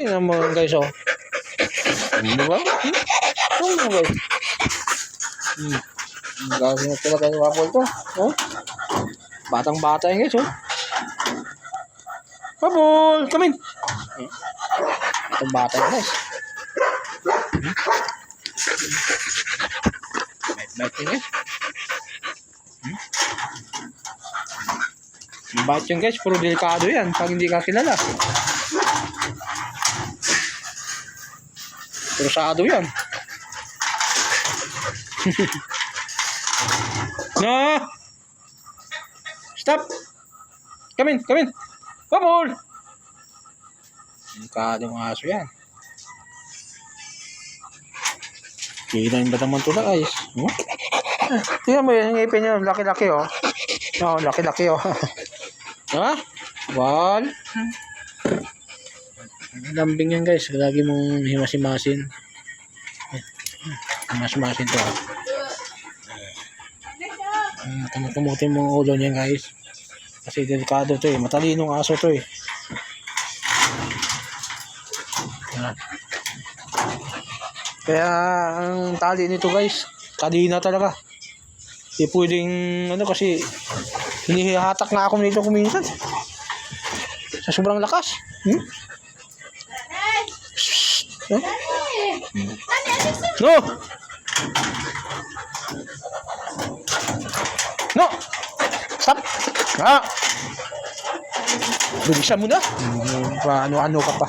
Tingnan mo guys, oh. Ano ba? Hmm? Ano mo guys? Hmm. Ang Gagawin na talaga yung apple to. Oh. Batang bata yan guys, oh. Apple! Come in! Batang bata yan guys. Hmm. Bait-bait yan guys. Hmm. Bait yan guys, puro delikado yan pag hindi ka kilala. Krusado yan. no! Stop! Come in, come in! Bubble! Delikadong aso yan. Kita yung batang mantula guys. Hmm? Tingnan mo yun, yung ngipin niya, laki-laki oh. Oo, laki-laki oh. ha? One. Lambing yan guys. Lagi mong himas-himasin. Himas-himasin to. Uh, Tumutumutin mo ang ulo niyan guys. Kasi delikado to eh. Matalinong aso to eh. Kaya ang tali nito guys, kadina talaga. Hindi pwedeng ano kasi hinihatak na ako nito kuminsan. Sa sobrang lakas. Hmm? No! No! Stop! Ah! Bilisan mo na. Hmm, Ano-ano ka pa.